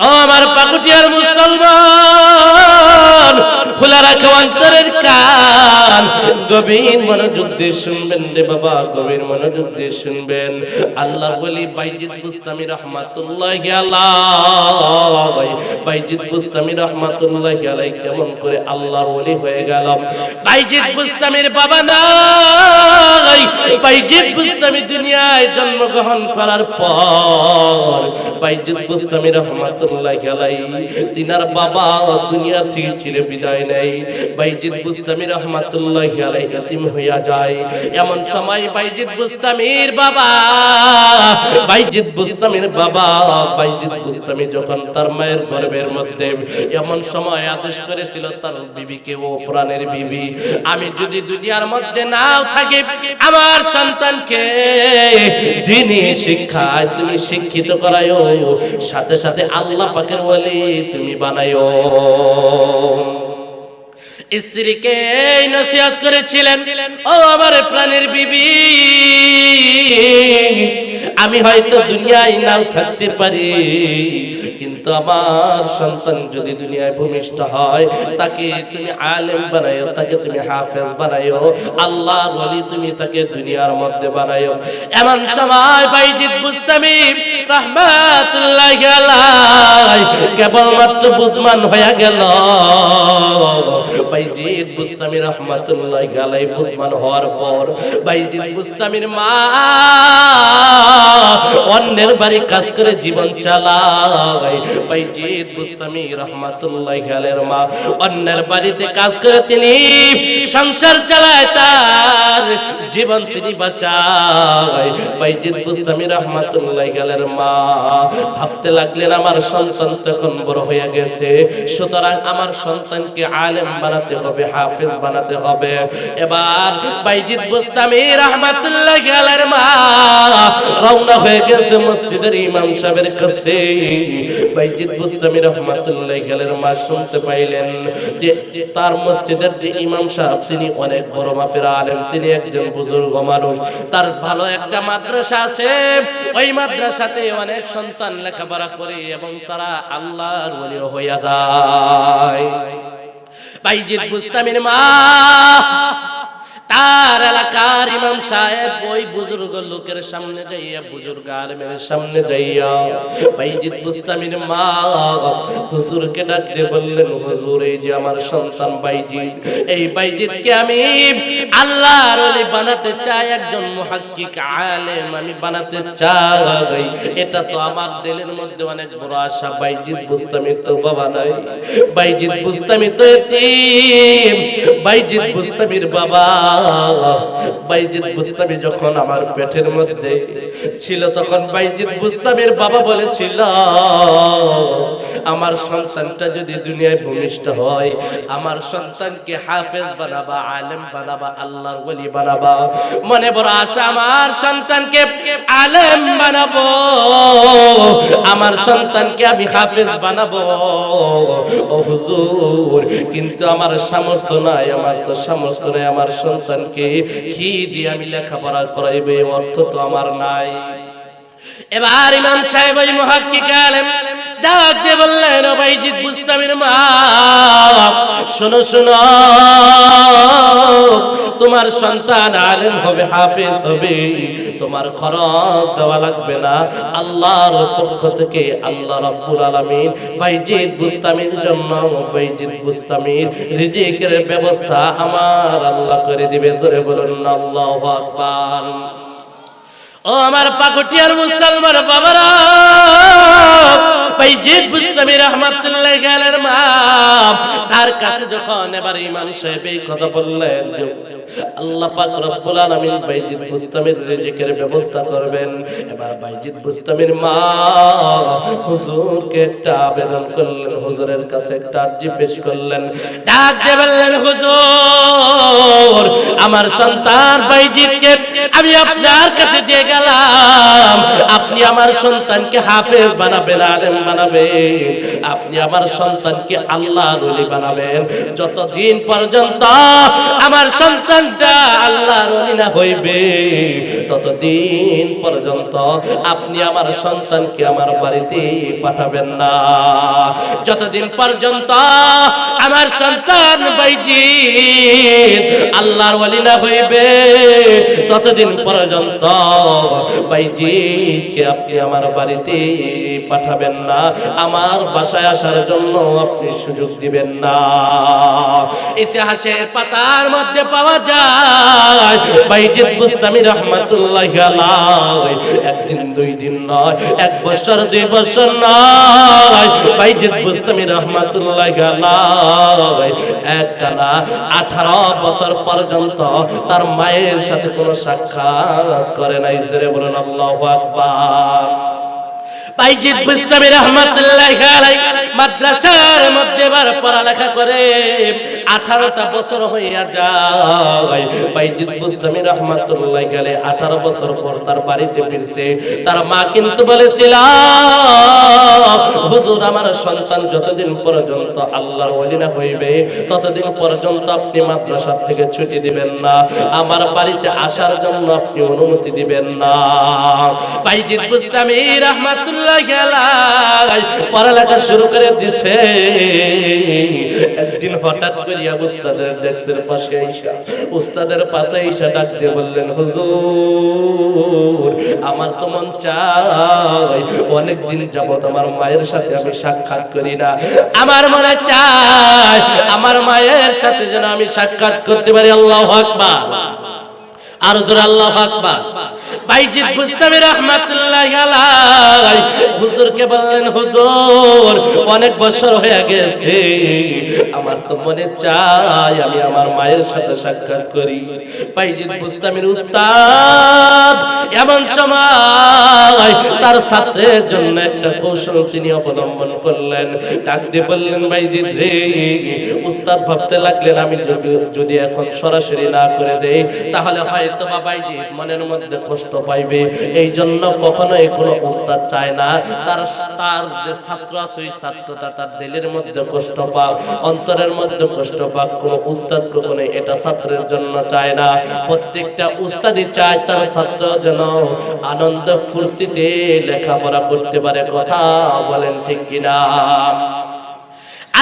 আমার পাকুটিয়ার মুসলমান। আল্লাহ বলি কেমন করে আল্লাহর হয়ে গেল। বাবা বুস্তামি দুনিয়ায় জন্মগ্রহণ করার পর বাইজিদ বুস্তামি রহমাতুল্লাহ আলাই তিনার বাবা দুনিয়া থেকে চিরে বিদায় বাইজিদ বুস্তামি রহমাতুল্লাহ হইয়া যায়। এমন সময় বাইজিদ বুস্তামির বাবা, বাইজিদ বুস্তামির বাবা, বাইজিদ বুস্তামি যখন তার মায়ের মধ্যে এমন সময় আদেশ করেছিল, তার বিবিকে, ও প্রাণের বিবি, আমি যদি দুনিয়ার মধ্যে নাও থাকি, আমার সন্তানকে দিনই শিক্ষায় তুমি শিক্ষিত করায়ও, সাথে সাথে আল্লাহ পাকের বলে তুমি বানায়ও। স্ত্রীকে এই নসিহত করেছিলেন ও আমার প্রাণের বিবি আমি হয়তো দুনিয়ায় নাও থাকতে পারি। কিন্তু আমার সন্তান যদি দুনিয়ায় ভূমিষ্ঠ হয়, তাকে তুমি আলেম বানাইও তাকে তুমি হাফেজ বানাইও আল্লাহ বলি তুমি তাকে দুনিয়ার মধ্যে বানাইও এমন সময় বাইজিদ বুস্তামি রহমাতুল্লাহ কেবলমাত্র বুজমান হয়ে গেল। বাইজিদ বুস্তামি রহমাতুল্লাহ আলাই বুজমান হওয়ার পর বাইজিদ বুস্তামির মা অন্যের বাড়ি কাজ করে জীবন চালায়। বাইজিদ বুস্তামি রহমাতুল্লাহ আলাইহির মা অন্যের বাড়িতে কাজ করে তিনি সংসার চালায় তার জীবন তিনি বাঁচায়। বাইজিদ বুস্তামি রহমাতুল্লাহ আলাইহির মা, ভাবতে লাগলেন আমার সন্তান তখন বড় হয়ে গেছে, সুতরাং আমার সন্তানকে আলেম বানাতে হবে, হাফেজ বানাতে হবে। এবার বাইজিদ বুস্তামি রহমাতুল্লাহ আলাইহির মা রওনা হয়ে গেছে মসজিদের ইমাম সাহেবের কাছে। বাইজিদ বুস্তামি রহমাতুল্লাহ আলাইহির মা শুনতে পাইলেন যে তার মসজিদের যে ইমাম সাহেব তিনি অনেক বড় মাপের আলেম, তিনি একজন বুজুর্গ মানুষ। তার ভালো একটা মাদ্রাসা আছে। ওই মাদ্রাসাতে অনেক সন্তান লেখাপড়া করে এবং তারা আল্লাহর ওলি হইয়া যায়। বাইজিদ বুস্তামির মা, তার এলাকার ইমাম সাহেব ওই বুজুর্গ লোকের সামনে যাইয়া, বুজুর্গ আলমের সামনে যাইয়া, বাইজিদ বুস্তামির মা হুজুরকে ডাক দিয়ে বললেন, হুজুর, এই যে আমার সন্তান বাইজিদ এই বাইজিদকে আমি আল্লাহর ওলি বানাতে চাই, একজন মুহাক্কিক আলেম আমি বানাতে চাই। এটা তো আমার দিলের মধ্যে অনেক বড় আশা। বাইজিদ বুস্তামি তো বাবা নাই। বাইজিদ বুস্তামি তো এতিম। বাইজিদ বুস্তামির বাবা। বাইজিদ বুস্তামি যখন আমার পেটের মধ্যে ছিল, তখন বাইজিদ বুস্তামির বাবা বলেছিল, আমার সন্তানটা যদি দুনিয়ায় ভূমিষ্ঠ হয়, আমার সন্তানকে হাফেজ বানাবা, আলেম বানাবা, আল্লাহর ওলি বানাবা। মনে বড় আশা আমার সন্তানকে আলেম বানাবো। আমার সন্তানকে আমি হাফেজ বানাবো। ও হুজুর, কিন্তু আমার সামর্থ্য নাই, আমার তো সামর্থ্য নাই, আমার সন্তানকে কি দিয়ে আমি লেখাপড়া করাইবে অর্থ তো আমার নাই। এবার ইমাম সাহেব ওই মুহাক্কিক আলেম ডাক দিয়ে বললেন, ও বাইজিদ বুস্তামির মা, শোনো শোনো, তোমার সন্তান আলেম হবে, হাফেজ হবে, তোমার খরচ দেওয়া লাগবে না। আল্লাহর পক্ষ থেকে আল্লাহ রাব্বুল আলামিন বাইজিদ বুস্তামির জন্য, বাইজিদ বুস্তামির রিজিকের ব্যবস্থা আমার আল্লাহ করে দিবে। জোরে বলুন, আল্লাহু আকবার। ও আমার পাকুটিয়ার মুসলমান বাবারা মা, তার কাছে যখন এবার কথা বললেন ব্যবস্থা করবেন। এবার মা করলেন, হুজুরের কাছে একটা পেশ করলেন। ডাক দিয়ে হুজুর, আমার সন্তান বাইজিদকে আমি আপনার কাছে দিয়ে গেলাম। আপনি আমার সন্তানকে হাফেজ বানাবেন আলেম বানাবেন আপনি আমার সন্তানকে আল্লাহ রলি বানাবেন যতদিন পর্যন্ত আমার সন্তানটা আল্লাহ রলি না হইবে, ততদিন পর্যন্ত আপনি আমার সন্তানকে আমার বাড়িতে পাঠাবেন না। যতদিন পর্যন্ত আমার সন্তান বাইজি আল্লাহর ওয়ালি না হইবে, ততদিন পর্যন্ত বাইজিকে আপনি আমার বাড়িতে পাঠাবেন না, আমার বাসায় আসার জন্য আপনি সুযোগ দিবেন না। ইতিহাসের পাতার মধ্যে পাওয়া যায়, বাইজিদ বুস্তামি রহমাতুল্লাহ একদিন, দুই দিন নয়, এক বছর, দুই বছর নয়, বাইজিদ বুস্তামি রহমাতুল্লাহ আলাই একটানা আঠারো বছর পর্যন্ত তার মায়ের সাথে কোনো সাক্ষাৎ করে নাই, জোরে বলুন, আল্লাহু আকবার। বাইজিদ বুস্তামি রহমাতুল্লাহ মাদ্রাসার মধ্যে বার পড়ালেখা করে। আঠারোটা বছর হইয়া যায়। গেলে আঠারো বছর পর তার বাড়িতে ফিরছে। তার মা কিন্তু বলেছিল হুজুর আমার সন্তান যতদিন পর্যন্ত আল্লাহর ওয়ালি না হইবে, ততদিন পর্যন্ত আপনি মাদ্রাসা থেকে ছুটি দিবেন না। আমার বাড়িতে আসার জন্য আপনি অনুমতি দিবেন না। বাইজিদ বুস্তামি রহমাতুল্লাহ গেলাই পড়ালেখা শুরু করে দিছে। একদিন হঠাৎ করিয়া উস্তাদের ডেস্কের পাশে আইসা, উস্তাদের পাশে আইসা ডাক দিয়ে বললেন, হুজুর, আমার তো মন চাই অনেক দিন যাবত আমার মায়ের সাথে আমি সাক্ষাৎ করি না। আমার মনে চায় আমার মায়ের সাথে যেন আমি সাক্ষাৎ করতে পারি। আল্লাহ আকবার। আর জোর আল্লাহ আকবার। হুজুরকে বললেন, হুজুর, অনেক বছর হয়ে গেছে। আমার তো মনে চায় আমি আমার মায়ের সাথে সাক্ষাৎ করি। বাইজিদ বুস্তামির উস্তাদ, এমন সময় তার ছাত্রের জন্য একটা কৌশল তিনি অবলম্বন করলেন। ডাক দিয়ে বললেন বাইজিদ রে, উস্তাদ ভাবতে লাগলেন, আমি যদি- এখন সরাসরি না করে দেই, তাহলে হয়তো বা মনের মধ্যে কষ্ট পাইবে। এই জন্য উস্তাদ চায় না। তার তার যে ছাত্র আছে, ওই ছাত্রটা তার দিলের মধ্যে কষ্ট পাক, অন্তরের মধ্যে কষ্ট পাক, কোনো উস্তাদ কখনো এটা ছাত্রের জন্য চায় না। প্রত্যেকটা উস্তাদই চায়, তার ছাত্র যেন আনন্দ ফুর্তিতে লেখাপড়া করতে পারে কথা বলেন ঠিক কিনা?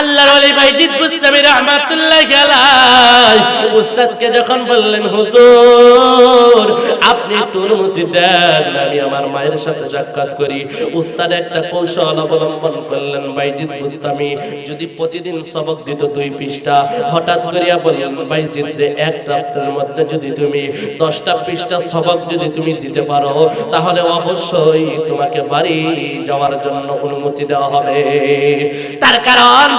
আল্লাহর ওলি বাইজিদ বুস্তামি রাহমাতুল্লাহ আলাই উস্তাদকে যখন বললেন, হুজুর, আপনি একটু অনুমতি দেন, আমি আমার মায়ের সাথে সাক্ষাৎ করি। উস্তাদ একটা কৌশল অবলম্বন করলেন বাইজিদ বুস্তামি যদি প্রতিদিন সবক দিত দুই পৃষ্ঠা। হঠাৎ করিয়া বললেন বাইজিদ যে এক রাত্রের মধ্যে যদি তুমি দশটা পৃষ্ঠা সবক যদি তুমি দিতে পারো, তাহলে অবশ্যই তোমাকে বাড়ি যাওয়ার জন্য অনুমতি দেওয়া হবে। তার কারণ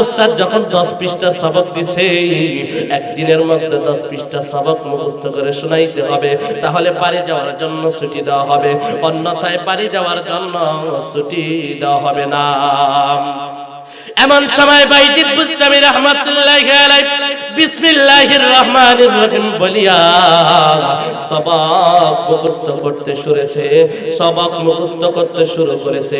উস্তাদ যখন দশ পৃষ্ঠা সবক দিছে, একদিনের মধ্যে দশ পৃষ্ঠা সবক মুখস্থ করে শোনাইতে হবে। তাহলে বাড়ি যাওয়ার জন্য ছুটি দেওয়া হবে। অন্যথায় বাড়ি যাওয়ার জন্য ছুটি দেওয়া হবে না। এমন সময় বাইজিদ বুস্তামি রহমাতুল্লাহ বিসমিল্লাহির রহমানির রহিম বলিয়া সবক মুখস্থ করতে শুরেছে, সবক মুখস্থ করতে শুরু করেছে।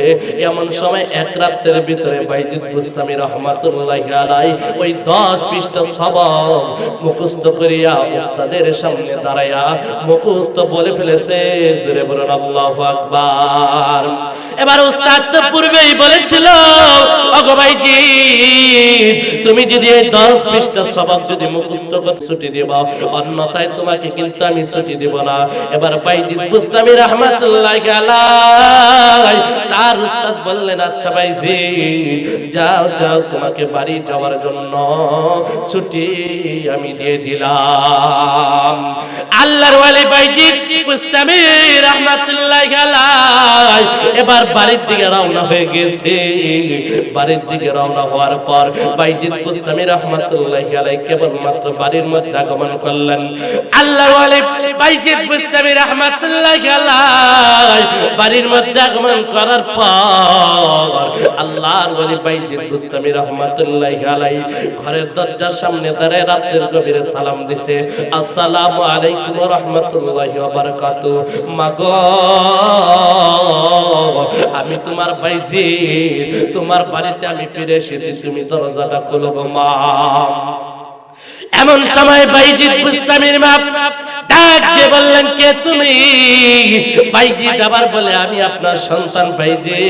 এমন সময় এক রাতের ভিতরে বাইজিদ বুস্তামি রহমাতুল্লাহ আলাই ওই দশ পৃষ্ঠা সবক মুখস্থ করিয়া উস্তাদের সামনে দাঁড়াইয়া মুখস্থ বলে ফেলেছে জুড়ে বলুন আল্লাহু আকবার। এবার উস্তাদ তো পূর্বেই বলেছিল অগো ভাইজি, তুমি যদি এই দশ পৃষ্ঠা সবক যদি মুখস্থ করে ছুটি দেব, অন্যথায় তোমাকে কিন্তু আমি ছুটি দেব না। এবার বাইজিদ বুস্তামি রহমাতুল্লাহ আলাই তার উস্তাদ বললেন আচ্ছা বাইজি যাও যাও, তোমাকে বাড়ি যাওয়ার জন্য ছুটি আমি দিয়ে দিলাম। আল্লাহর ওয়ালি বাইজি বুস্তামি রহমাতুল্লাহ আলাই এবার বাড়ির দিকে রওনা হয়ে গেছে। বাড়ির দিকে রওনা হওয়ার পর বাইজিদ বুস্তামি রহমাতুল্লাহ আলাই কেবলমাত্র বাড়ির মধ্যে আগমন করলেন। আল্লাহ বাইজিদ বুস্তামি রহমাতুল্লাহ আলাই বাড়ির মধ্যে আগমন করার পর আল্লাহর ওয়ালি বাইজিদ বুস্তামি রহমাতুল্লাহ আলাই ঘরের দরজার সামনে দাঁড়ায় রাতের গভীরে সালাম দিছে, আসসালামু আলাইকুম রাহমাতুল্লাহি ওয়া বারাকাতুহু। মাগো আমি তোমার বাইজি তোমার বাড়িতে আমি ফিরে এসেছি, তুমি দরজাটা খোলো গো মা। এমন সময় মা বললেন, কে তুমি? বাইজি আবার বলে, আমি আপনার সন্তান বাইজি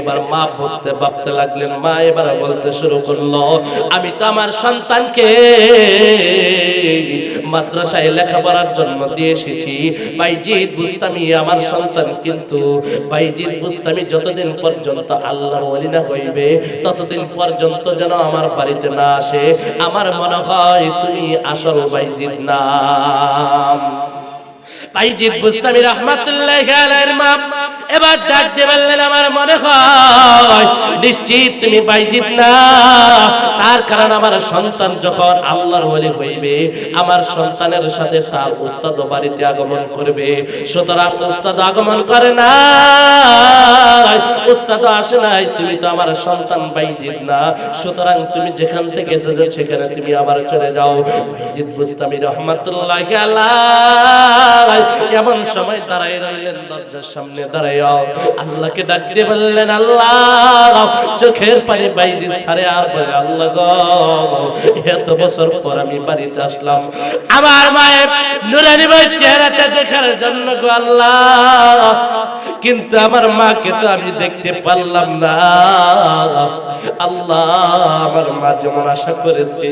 এবার মা বলতে ভাবতে লাগলেন, মা এবার বলতে শুরু করল, আমি তো আমার সন্তানকে মাদ্রাসায় লেখাপড়ার জন্য দিয়ে এসেছি। বাইজিদ বুস্তামি আমার সন্তান কিন্তু। বাইজিদ বুস্তামি যতদিন পর্যন্ত আল্লাহর ওলি না হইবে, ততদিন পর্যন্ত যেন আমার বাড়িতে না আসে। আমার মনে হয় তুমি আসল বাইজিদ না। বাইজিদ বুস্তামি রহমাতুল্লাহ আলাইহির মা এবার ডাক দিয়ে বললেন, আমার মনে হয় নিশ্চিত তুমি বাইজিদ না। তার কারণ আমার সন্তান যখন আল্লাহর ওলি হইবে, আমার সন্তানের সাথে তার উস্তাদ বাড়িতে আগমন করবে। সুতরাং উস্তাদ আগমন করে না উস্তাদ আসে নাই, তুমি তো আমার সন্তান বাইজিদ না। সুতরাং তুমি যেখান থেকে এসেছ, সেখানে তুমি আবার চলে যাও। বাইজিদ বুস্তামি রহমাতুল্লাহ এমন সময় দাঁড়াই রইলেন, দরজার সামনে আল্লাহকে ডাক দিয়ে বললেন, আল্লাহ, চোখের পানি বাইজি সারে আর আল্লাহ এত বছর পর আমি বাড়িতে আসলাম। আমার মায়ের নুরানি ভাই চেহারাটা দেখার জন্য গো আল্লাহ। কিন্তু আমার মাকে তো আমি দেখতে পারলাম না। আল্লাহ, আমার মা যেমন আশা করেছে,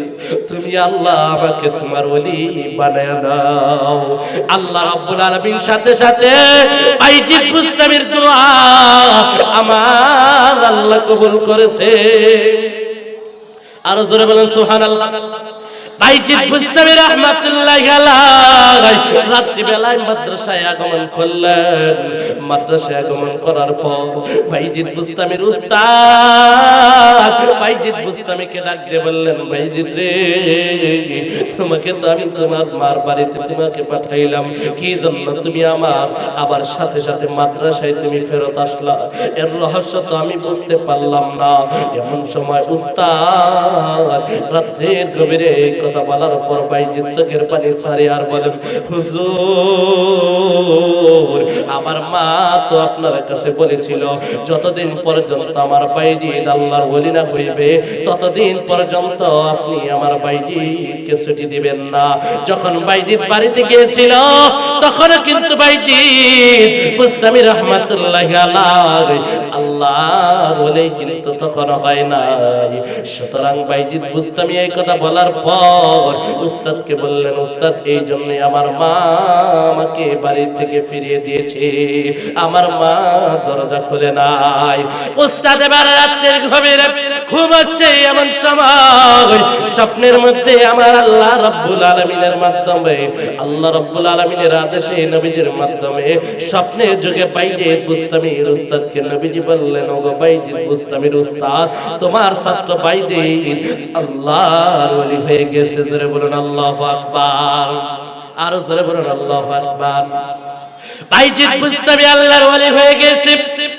তুমি আল্লাহ আমাকে তোমার ওলি বানায় দাও। আল্লাহ রাব্বুল আলামিন সাথে সাথে বাইজিদ মুস্তামির দোয়া আমার আল্লাহ কবুল করেছে। আরও জোরে বলেন সুবহানাল্লাহ। বাইজিদ বুস্তামি রহমাতুল্লাহি আলাইহি। রাত্রি বেলায় মাদ্রাসায় আগমন করলেন। মাদ্রাসায় আগমন করার পর বাইজিদ বুস্তামির উস্তাদ রে, তোমাকে তো আমি তোমার মার বাড়িতে তোমাকে পাঠাইলাম। কি জন্য তুমি আমার, আবার সাথে সাথে মাদ্রাসায় তুমি ফেরত আসলা? এর রহস্য তো আমি বুঝতে পারলাম না। এমন সময় উস্তাদ রাত্রের গভীরে কথা বলার পর বাইজিৎ চোখের পানি সারি আর বলেন, হুজুর, আমার মা তো আপনার কাছে বলেছিল, যতদিন পর্যন্ত আমার বাইজিৎ আল্লাহর ওলি না হইবে, ততদিন পর্যন্ত আপনি আমার বাইজিৎকে ছুটি দিবেন না। যখন বাইজিৎ বাড়িতে গিয়েছিল, তখন কিন্তু বাইজিৎ মুস্তামি রহমাতুল্লাহ আল্লাহ বলে কিন্তু তখন হয় নাই। সুতরাং বাইজিৎ বুস্তামি এই কথা বলার পর উস্তাদকে বললেন, উস্তাদ, এই জন্য আমার মা আমাকে বাড়ি থেকে ফিরিয়ে দিয়েছে। আমার মা দরজা খুলে নাই। উস্তাদ, এবার রাত্রের গভীরে ঘুমাচ্ছে এমন সময়। স্বপ্নের মধ্যে আমার আল্লাহ রব্বুল আলমিনের মাধ্যমে, আল্লাহ রব্বুল আলমিনের আদেশে, নবীজির মাধ্যমে স্বপ্নের যুগে বাইজিৎ বুস্তামির উস্তাদকে নবীজি বললেন, ওগো বাইজিৎ বুস্তামির উস্তাদ, তোমার ছাত্র বাইজিৎ আল্লাহ হয়ে গেছে। জোরে বলুন, আল্লাহ আকবার। আর জোরে বলুন, আল্লাহ আকবার। বাইজিৎ আমি আল্লাহর ওয়ালি হয়ে গেছে।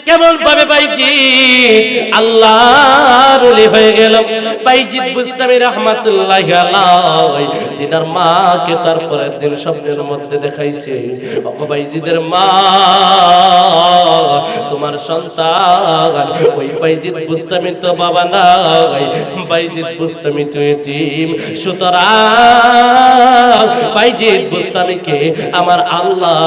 কেমন ভাবে বাইজিৎ আল্লাহর ওলি হয়ে গেল। বাইজিৎ বুস্তামি রাহমাতুল্লাহি আলাইহি। তিনার মাকে তারপরের দিন স্বপ্নের মধ্যে দেখাইছে। ও বাইজিদের মা, তোমার সন্তান। ওই বাইজিৎ বুস্তামি তো বাবা নাই। বাইজিৎ বুস্তামি তো এতিম। সুতরাং বাইজিৎ বুস্তামিকে আমার আল্লাহ,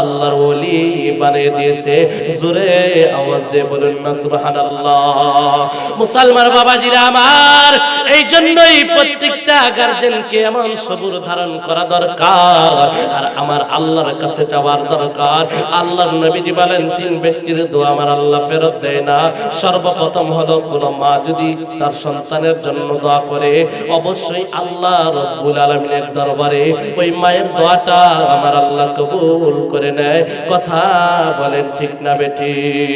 আল্লাহর ওলি বানিয়ে দিয়েছে। জোরে আওয়াজ দিয়ে বলুন না, সুবহানাল্লাহ। মুসলমান বাবাজিরা আমার এই জন্যই প্রত্যেকটা গার্জেনকে এমন সবুর ধারণ করা দরকার, আর আমার আল্লাহর কাছে যাওয়ার দরকার। আল্লাহর নবীজি বলেন, তিন ব্যক্তির দোয়া আমার আল্লাহ ফেরত দেয় না। সর্বপ্রথম হলো, কোন মা যদি তার সন্তানের জন্য দোয়া করে, অবশ্যই আল্লাহ রব্বুল আলমিনের দরবারে ওই মায়ের দোয়াটা আমার আল্লাহ কবুল করে নেয়। কথা বলেন ঠিক না বেঠিক